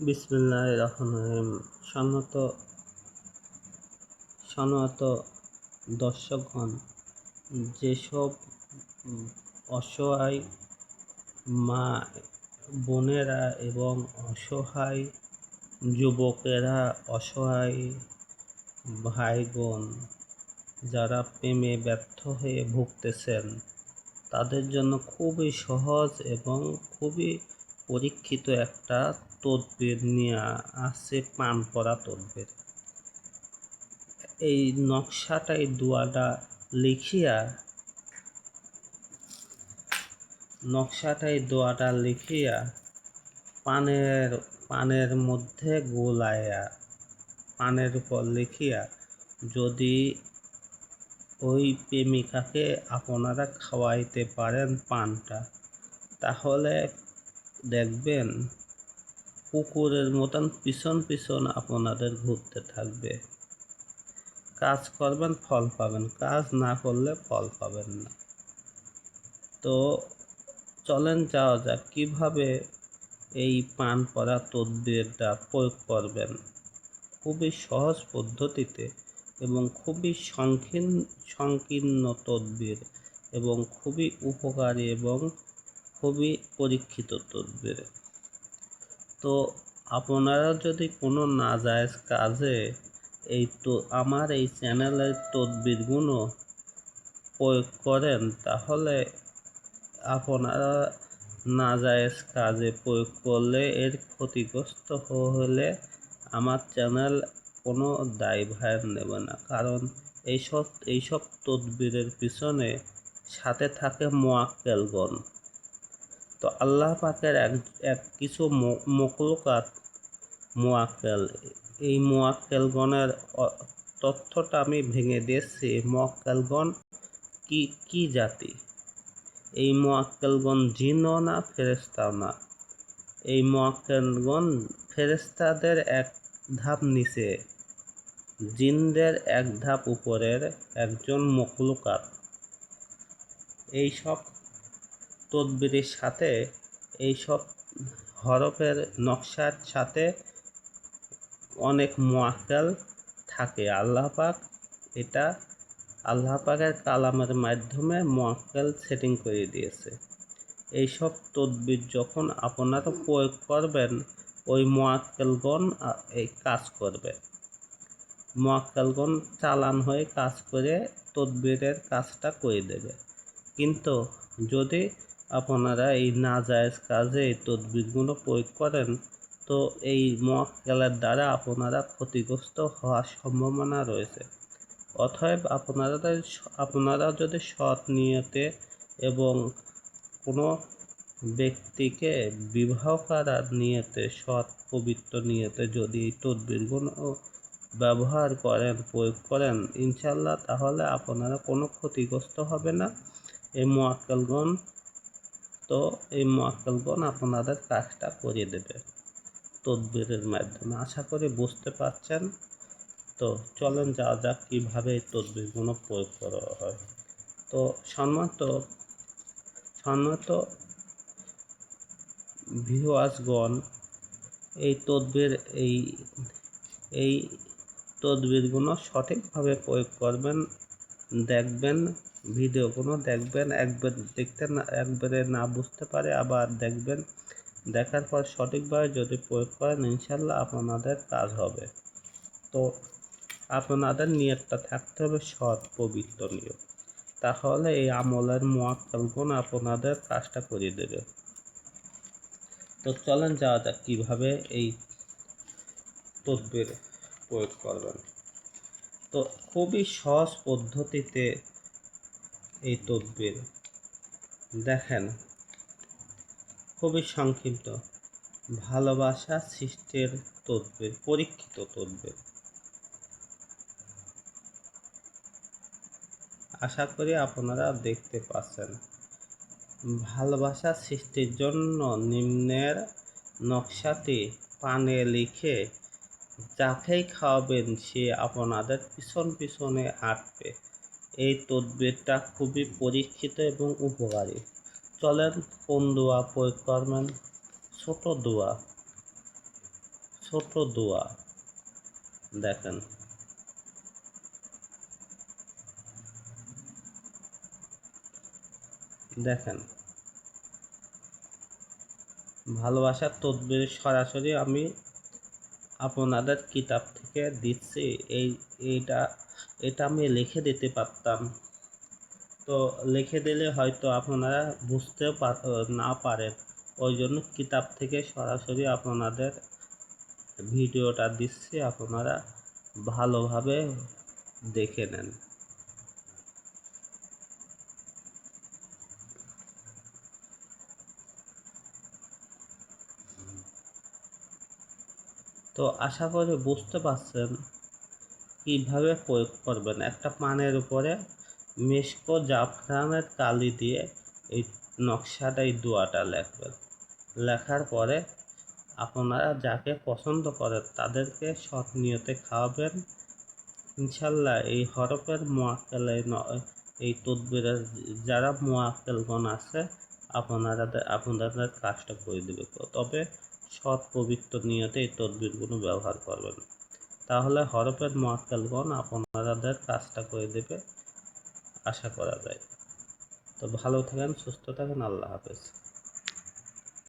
বিসমিল্লাহ রহমান রহিম। সম্মত সম্মত দর্শকগণ, যেসব অসহায় মা বোনেরা এবং অসহায় যুবকেরা, অসহায় ভাই বোন যারা প্রেমে ব্যর্থ হয়ে ভুগতেছেন, তাদের জন্য খুবই সহজ এবং খুবই পরীক্ষিত একটা তদবির নিয়ে আসছে পান করা তদবির এই নকশাটাই দোয়াটা লিখিয়া, নকশাটাই দোয়াটা লিখিয়া পানের পানের মধ্যে গোলায়া, পানের উপর লিখিয়া যদি ওই প্রেমিকাকে আপনারা খাওয়াইতে পারেন পানটা, তাহলে দেখবেন কুকুরের মতন পিছন পিছন আপনাদের ঘুরতে থাকবে। কাজ করবেন, ফল পাবেন। কাজ না করলে ফল পাবেন না। তো চলেন যাওয়া যাক, কীভাবে এই পান পরা তদ্বিরটা প্রয়োগ করবেন। খুবই সহজ পদ্ধতিতে এবং খুবই সংকীর্ণ সংকীর্ণ তদ্বির এবং খুবই উপকারী এবং খুবই পরীক্ষিত তদ্বির। তো আপনারা যদি কোনো নাজায়জ কাজে এই তো আমার এই চ্যানেলের তদবিরগুলো প্রয়োগ করেন, তাহলে আপনারা নাজায়জ কাজে প্রয়োগ করলে এর ক্ষতিগ্রস্ত হলে আমার চ্যানেল কোনো দায়ভার নেবে না। কারণ এইসব এইসব তদবিরের পিছনে সাথে থাকে মোয়াক্কেলগণ। তো আল্লাহ পাকের এক এক কিছু মকলুকাত মোয়াক্কেল। এই মোয়াক্কেলগণের তথ্যটা আমি ভেঙে দিয়েছি। মোয়াক্কেলগণ কি কি জাতি? এই মোয়াক্কেলগণ জিনও না ফেরেস্তাও না? এই মোয়াক্কেলগণ ফেরেস্তাদের এক ধাপ নিচে, জিনদের এক ধাপ উপরের একজন মকলুকাত এইসব তদবিরের সাথে এইসব হরফের নকশার সাথে অনেক মোয়াক্কেল থাকে। আল্লাহ পাক এটা, আল্লাহ পাকের কালামের মাধ্যমে মোয়াক্কেল সেটিং করে দিয়েছে। এইসব তদবির যখন আপনারা প্রয়োগ করবেন, ওই মোয়াক্কেলগণ এই কাজ করবে। মোয়াক্কেলগণ চালান হয়ে কাজ করে তদবিরের কাজটা করে দেবে। কিন্তু যদি আপনারা এই নাজায়জ কাজে এই তদবিরগুলো প্রয়োগ করেন, তো এই মোয়াক্কেলের দ্বারা আপনারা ক্ষতিগ্রস্ত হওয়ার সম্ভাবনা রয়েছে। অতএব আপনারা আপনারা যদি সৎ নিয়তে এবং কোনো ব্যক্তিকে বিবাহ করার নিয়তে, সৎ পবিত্র নিয়তে যদি এই তদবিরগুলো ব্যবহার করেন, প্রয়োগ করেন ইনশাল্লাহ তাহলে আপনারা কোনো ক্ষতিগ্রস্ত হবে না। এই মোয়াক্কেলগণ তো এই মোয়াক্কেলগণ আপনাদের কাজটা করে দেবে তদবিরের মাধ্যমে। আশা করি বুঝতে পারছেন। তো চলেন যাওয়া যাক কীভাবে এই তদবিরগুলো প্রয়োগ করা হয়। তো সম্মত সম্মত ভিওয়াসগণ এই তদবির, এই এই তদবিরগুলো সঠিকভাবে প্রয়োগ করবেন, দেখবেন ভিডিওগুলো দেখবেন, একবার দেখতে না, একবারে না বুঝতে পারে, আবার দেখবেন, দেখার পর সঠিকভাবে যদি প্রয়োগ করেন ইনশাল্লাহ আপনাদের কাজ হবে। তো আপনাদের নিয়তটা থাকতে হবে সৎ, পবিত্র নিয়ত তাহলে এই আমলের মোয়াক্কাল গুণ আপনাদের কাজটা করে দেবে। তো চলেন যাওয়া যাক কীভাবে এই তদবির প্রয়োগ করবেন। তো খুবই সহজ পদ্ধতিতে এই তদবির। দেখেন, খুবই সংক্ষিপ্ত। ভালোবাসা সৃষ্টির তদবির, পরীক্ষিত তদবির। আশা করি আপনারা দেখতে পাচ্ছেন। ভালোবাসা সৃষ্টির জন্য নিম্নের নকশাটি পানে লিখে যাকেই খাওয়াবেন সে আপনাদের পিছন পিছনে আঁটবে এই তদবিরটা খুবই পরীক্ষিত এবং উপকারী। চলেন কোন দোয়া প্রয়োগ করবেন ছোট দোয়া ছোট দোয়া দেখেন। দেখেন। ভালোবাসার তদবির সরাসরি আমি আপনাদের কিতাব থেকে দিচ্ছি। এই, এইটা এটা আমি লিখে দিতে পারতাম। তো লিখে দিলে হয়তো আপনারা বুঝতেও পার- না পারেন। ওই জন্য কিতাব থেকে সরাসরি আপনাদের ভিডিওটা দিচ্ছি, আপনারা ভালোভাবে দেখে নেন। তো আশা করি বুঝতে পারছেন। কীভাবে প্রয়োগ করবেন? একটা পানের উপরে মেশকো জাফরানের কালি দিয়ে এই নকশাটা, এই দোয়াটা লেখবেন। লেখার পরে আপনারা যাকে পছন্দ করেন তাদেরকে সৎ নিয়তে খাওয়াবেন। ইনশাল্লাহ এই হরফের মোয়াক্কেল, এই তদবিরের যারা মোয়াক্কেলগণ আছে, আপনারা আপনাদের কাজটা করে দেবে। তবে সৎ পবিত্র নিয়তে এই তদবিরগুলো ব্যবহার করবেন। তাহলে হরফের মোয়াক্কেলগণ আপনাদের কাজটা করে দেবে, আশা করা যায়। তো ভালো থাকেন, সুস্থ থাকেন, আল্লাহ হাফেজ।